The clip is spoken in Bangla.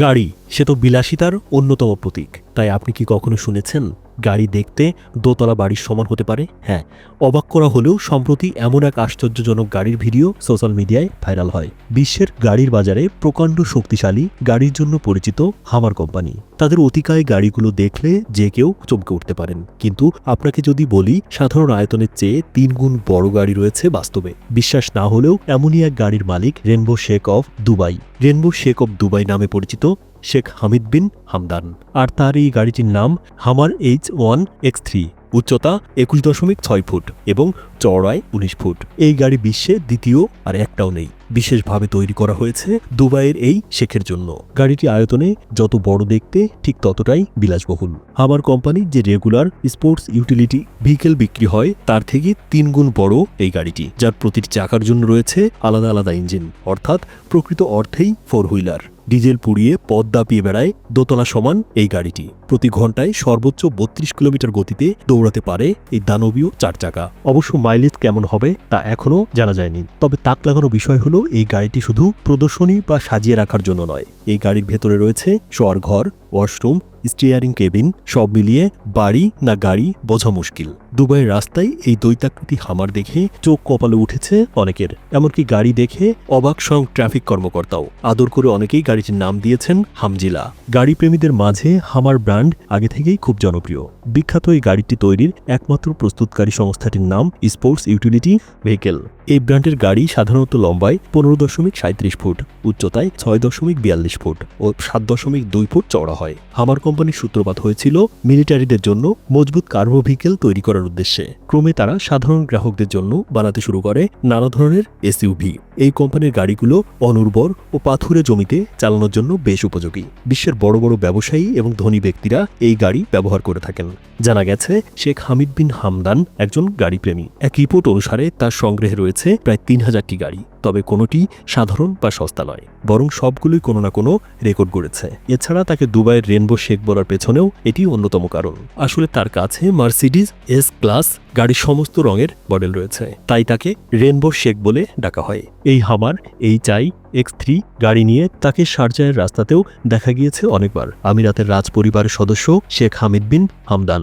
গাড়ি সে তো বিলাসিতার অন্যতম প্রতীক। তাই আপনি কি কখনো শুনেছেন? গাড়ি দেখতে দোতলা বাড়ির সমান হতে পারে হ্যাঁ। অবাক করা হলেও সম্প্রতি এমন এক আশ্চর্যজনক গাড়ির ভিডিও সোশ্যাল মিডিয়ায় ভাইরাল হয়। বিশ্বের গাড়ির বাজারে প্রকাণ্ড শক্তিশালী, গাড়ির জন্য পরিচিত হামার কোম্পানি। তাদের অতিকায় গাড়িগুলো দেখলে যে কেউ চমকে উঠতে পারেন। কিন্তু আপনাকে যদি বলি, সাধারণ আয়তনের চেয়ে তিন গুণ বড় গাড়ি রয়েছে বাস্তবে। বিশ্বাস না হলেও এমনই এক গাড়ির মালিক rainbow sheikh of Dubai. Rainbow sheikh of Dubai নামে পরিচিত শেখ হামিদ বিন হামদান। আর তার এই গাড়িটির নাম হামার এইচ ওয়ান এক্স থ্রি। উচ্চতা একুশ দশমিক ছয় ফুট এবং চওড়ায় উনিশ ফুট। এই গাড়ি বিশ্বে দ্বিতীয় আর একটাও নেই। বিশেষভাবে তৈরি করা হয়েছে দুবাইয়ের এই শেখের জন্য। গাড়িটি আয়তনে যত বড় দেখতে, ঠিক ততটাই বিলাসবহুল। হামার কোম্পানি যে রেগুলার স্পোর্টস ইউটিলিটি ভেহিকেল বিক্রি হয়, তার থেকে তিন গুণ বড় এই গাড়িটি, যার প্রতিটি চাকার জন্য রয়েছে আলাদা আলাদা ইঞ্জিন, অর্থাৎ প্রকৃত অর্থেই ফোর হুইলার। ডিজেল পুড়িয়ে পথ দাপিয়ে বেড়ায় দোতলা সমান এই গাড়িটি। প্রতি ঘন্টায় সর্বোচ্চ বত্রিশ কিলোমিটার গতিতে দৌড়াতে পারে এই দানবীয় চার চাকা। অবশ্য মাইলেজ কেমন হবে তা এখনও জানা যায়নি। তবে তাক লাগানো বিষয় হলো, এই গাড়িটি শুধু প্রদর্শনী বা সাজিয়ে রাখার জন্য নয়। এই গাড়ির ভেতরে রয়েছে শোয়ার ঘর ওয়াশরুম, স্টিয়ারিং কেবিন সব মিলিয়ে বাড়ি না গাড়ি বোঝা মুশকিল। দুবাইয়ের রাস্তায় এই দৈতাকৃতি হামার দেখে চোখ কপালে উঠেছে অনেকের। এমনকি গাড়ি দেখে অবাক স্বয়ং ট্রাফিক কর্মকর্তাও। আদর করে অনেকেই গাড়িটির নাম দিয়েছেন হামজিলা। গাড়ি প্রেমীদের মাঝে হামার ব্র্যান্ড আগে থেকেই খুব জনপ্রিয়। বিখ্যাত এই গাড়িটি তৈরির একমাত্র প্রস্তুতকারী সংস্থাটির নাম স্পোর্টস ইউটিলিটি ভেহিকেল। এই ব্র্যান্ডের গাড়ি সাধারণত লম্বায় পনেরো দশমিক সাঁত্রিশ ফুট, উচ্চতায় ছয় দশমিক বিয়াল্লিশ ফুট ও সাত দশমিক দুই ফুট চওড়া হয়। হামার কোম্পানির সূত্রপাত হয়েছিল মিলিটারিদের জন্য মজবুত কার্বো ভেহিকেল তৈরি করার উদ্দেশ্যে। ক্রমে তারা সাধারণ গ্রাহকদের জন্য বানাতে শুরু করে নানা ধরনের এসইউভি। এই কোম্পানির গাড়িগুলো অনুর্বর ও পাথুরে জমিতে চালানোর জন্য বেশ উপযোগী। বিশ্বের বড় বড় ব্যবসায়ী এবং ধনী ব্যক্তিরা এই গাড়ি ব্যবহার করে থাকেন। জানা গেছে, শেখ হামিদ বিন হামদান একজন গাড়ি প্রেমী এক রিপোর্ট অনুসারে তার সংগ্রহে রয়েছে প্রায় তিন হাজারটি গাড়ি। তবে কোনোটি সাধারণ বা সস্তা নয়, বরং সবগুলোই কোনো না কোনো রেকর্ড গড়েছে। এছাড়া তাকে দুবাইয়ের রেনবো শেখ বলার পেছনেও এটি অন্যতম কারণ। আসলে তার কাছে মার্সিডিজ, এস ক্লাস, গাড়ির সমস্ত রঙের মডেল রয়েছে। তাই তাকে রেনবো শেখ বলে ডাকা হয়। এই হামার, এই চাই, এক্স থ্রি গাড়ি নিয়ে তাকে শারজাহের রাস্তাতেও দেখা গিয়েছে অনেকবার। আমিরাতের রাজ পরিবারের সদস্য শেখ হামিদ বিন হামদান।